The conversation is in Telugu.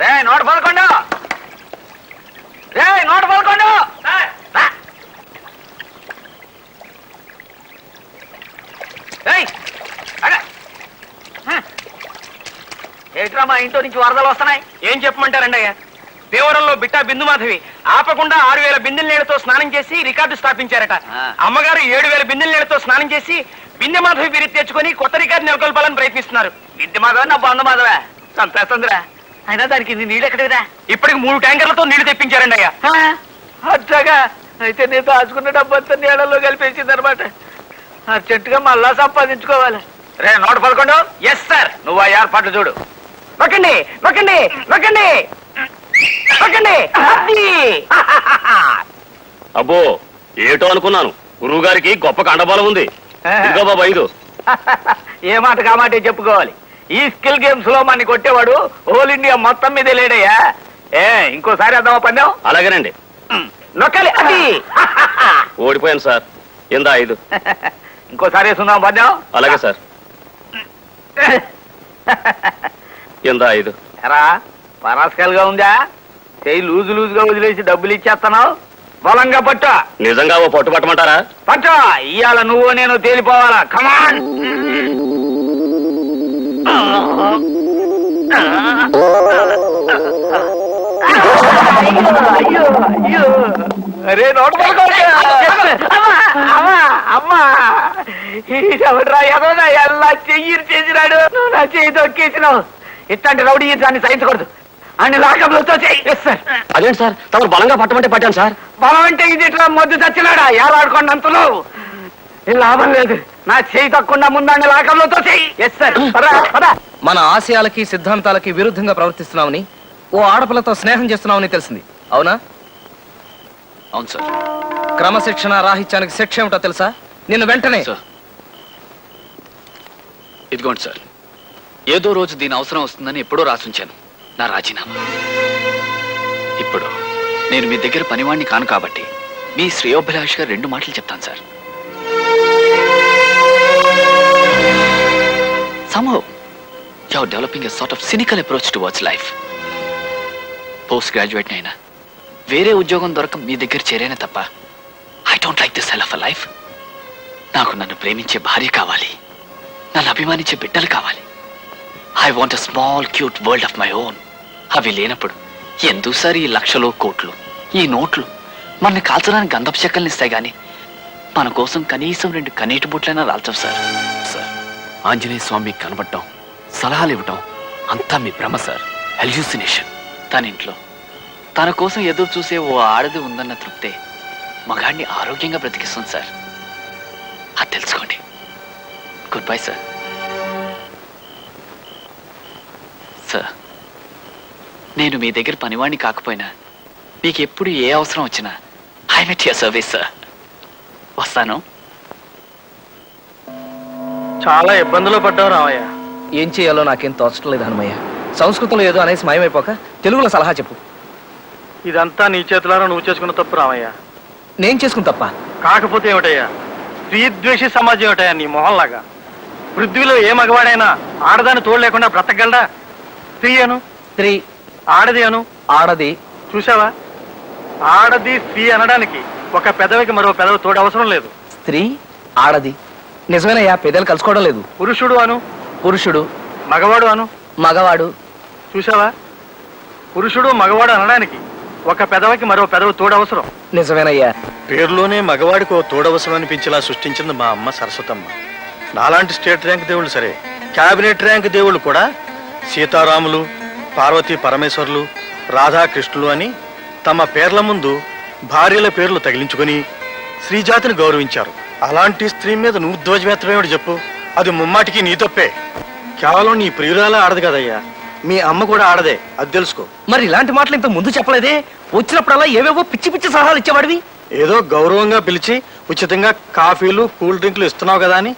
రే నూట పదకొండు రే నూట పదకొండు. ఏంట్రా మా ఇంట్లో నుంచి వరదలు వస్తున్నాయి? ఏం చెప్పమంటారండి అయ్యా దేవరంలో బిట్టా బిందు మాధవి ఆపకుండా ఆరు వేల బిందెల నీళ్ళతో స్నానం చేసి రికార్డు స్థాపించారట. అమ్మగారు ఏడు వేల బిందెల నీళ్ళతో స్నానం చేసి బిందె మాధవి బిరి తెచ్చుకొని కొత్త రికార్డు నెలకొల్పాలని ప్రయత్నిస్తున్నారు. విద్య మాధవ నా బంధు మాధవ? చంపేస్తుందిరా అయినా దానికి నీళ్ళు ఎక్కడిరా ఇప్పటికి మూడు ట్యాంకర్లతో నీళ్ళు తెప్పించారండి అయ్యా. అట్లాగా అయితే నేను దాచుకున్న డబ్బంతా నీళ్ళలో కలిపేసింది అనమాట అర్జెంటుగా మళ్ళా సంపాదించుకోవాలి. రే నూట పదకొండు? ఎస్ సార్ నువ్వు ఆ ఏర్పాట్లు చూడు. నొక్కండి నొక్కండి నొక్కండి నొక్కండి. అబ్బో ఏటో అనుకున్నాను. గురువు గారికి గొప్ప కండబలం ఉంది. ఇదిగో బాబా ఐదు. ఏ మాట కామాటే చెప్పుకోవాలి. ఈ స్కిల్ గేమ్స్లో మన కొట్టేవాడు హోల్ ఇండియా మొత్తం మీద లేడయ్యా. ఏ ఇంకోసారి అద్దామా పందెం? అలాగేనండి. నొక్కాలి అది. ఓడిపోయాను సార్. ఇందా ఐదు. ఇంకోసారి వేసుకుందాం పందెం? అలాగే సార్. ఇందా ఐదు. ఎరా పరాస్కల్గా ఉందా? చెయ్యి లూజు లూజుగా వదిలేసి డబ్బులు ఇచ్చేస్తున్నావు? బలంగా పట్టు. నిజంగా ఓ పట్టు పట్టమంటారా? పట్టు. ఇవాళ నువ్వు నేను తేలిపోవాలా. కమాన్ అరే నోట్ అమ్మా ఎవడ్రా ఎలా చెయ్యి చేసినాడు? నువ్వు నా చెయ్యి తొక్కేసినావు. ఇట్లాంటి రౌడీ దాన్ని సహించకూడదు అన్ని లాకంలో చెయ్యి. సార్ అదేంటి సార్? తమరు బలంగా పట్టమంటే పట్టాను సార్. బలం అంటే ఇది ఇట్లా మొద్దు చచ్చినాడా? ఏలాడుకున్నంతలో? ఏ లాభం లేదు. నా చేయి తక్కువ ముందండి లాకంలో మన ఆశయాలకి సిద్ధాంతాలకి విరుద్ధంగా ప్రవర్తిస్తున్నామని ఓ ఆడపిల్లతో స్నేహం చేస్తున్నామని తెలిసింది. అవునా? అవును సార్ క్రమశిక్షణ రాహిత్యానికి శిక్ష ఏమిటో తెలుసా? నిన్ను వెంటనే. ఇదిగోండి సార్ ఏదో రోజు దీని అవసరం వస్తుందని ఎప్పుడో రాసుంచాను. నా రాజీనామా. ఇప్పుడు నేను మీ దగ్గర పనివాణ్ణి కాను కాబట్టి మీ శ్రేయోభిలాష్గా రెండు మాటలు చెప్తాను sir somehow you're developing a sort of cynical approach towards life. Post graduate అయినా వేరే ఉద్యోగం దొరక మీ దగ్గర చేరేనే తప్ప I don't like this hell of a life నాకు నన్ను ప్రేమించే భార్య కావాలి నన్ను అభిమానించే బిడ్డలు కావాలి I want a small cute world of my own అవి లేనప్పుడు ఎందుకు ఈ లక్షలు కోట్లు ఈ నోట్లు మనల్ని కాల్చడానికి గంధపు చెక్కల్ని ఇస్తాయి కానీ మన కోసం కనీసం రెండు కనీటి బుట్లైనా రాల్చవు సార్ సార్ ఆంజనేయ స్వామి కనబడటం సలహాలు ఇవ్వటం అంతా మీ భ్రమ సార్. హెల్యూసినేషన్ తన ఇంట్లో. తన కోసం ఎదురు చూసే ఓ ఆడది ఉందన్న తృప్తే మగాడిని ఆరోగ్యంగా బ్రతికిస్తుంది సార్. అది తెలుసుకోండి. Good bye sir. సార్. నేను మీ దగ్గర పనివాణ్ణి కాకపోయినా మీకు ఎప్పుడు ఏ అవసరం వచ్చినా I met your service sir వస్తాను. చాలా ఇబ్బందులు పడ్డావు రామయ్య. ఏం చేయాలో నాకేం తోచడం లేదు హనుమయ్య. సంస్కృతంలో ఏదో అనేసి మాయమైపోక తెలుగులో సలహా చెప్పు. ఇదంతా నీ చేతులారా నువ్వు చేసుకున్న తప్పు రామయ్య. నేను చేసుకుని తప్ప? కాకపోతే ఏమిటయ్యా? స్త్రీద్వేషి సమాజం ఏమిటయ్యా నీ మొహంలాగా? పృథ్వీలో ఏ మగవాడైనా ఆడదాన్ని తోడు లేకుండా బ్రతకగలడా? స్త్రీ అను? స్త్రీ. ఆడది అను? ఆడది. చూసావా ఆడది స్త్రీ అనడానికి ఒక పెదవికి మరో పెదవి తోడు అవసరం లేదు. స్త్రీ ఆడది. నిజమేనయ్యా పెద్దలు కలుసుకోవడం లేదు. పురుషుడు అను. పురుషుడు. మగవాడు అను. మగవాడు. చూసావా పురుషుడు మగవాడు అనడానికి ఒక పెదవికి మరో పెదవి తోడు అవసరం నిజమేనయ్యా. పేరులోనే మగవాడికి ఓ తోడవసరం అనిపించేలా సృష్టించింది మా అమ్మ సరస్వతమ్మ. నాలాంటి స్టేట్ ర్యాంక్ దేవుళ్ళు సరే. క్యాబినెట్ ర్యాంక్ దేవుళ్ళు కూడా సీతారాములు పార్వతీ పరమేశ్వర్లు రాధాకృష్ణులు అని తమ పేర్ల ముందు భార్యల పేర్లు తగిలించుకొని స్త్రీజాతిని గౌరవించారు. అలాంటి స్త్రీ మీద నువ్వు ధ్వజమెత్తమేమిటి చెప్పు. అది ముమ్మాటికి నీ తప్పే. కేవలం నీ ప్రియురాలే ఆడదు కదయ్యా. మీ అమ్మ కూడా ఆడదే అది తెలుసుకో. మరి ఇలాంటి మాటలు ఇంత ముందు చెప్పలేదే? వచ్చినప్పుడల్లా ఏవేవో పిచ్చి పిచ్చి సలహాలు ఇచ్చేవాడివి? ఏదో గౌరవంగా పిలిచి ఉచితంగా కాఫీలు కూల్ డ్రింక్లు ఇస్తున్నావు కదా అని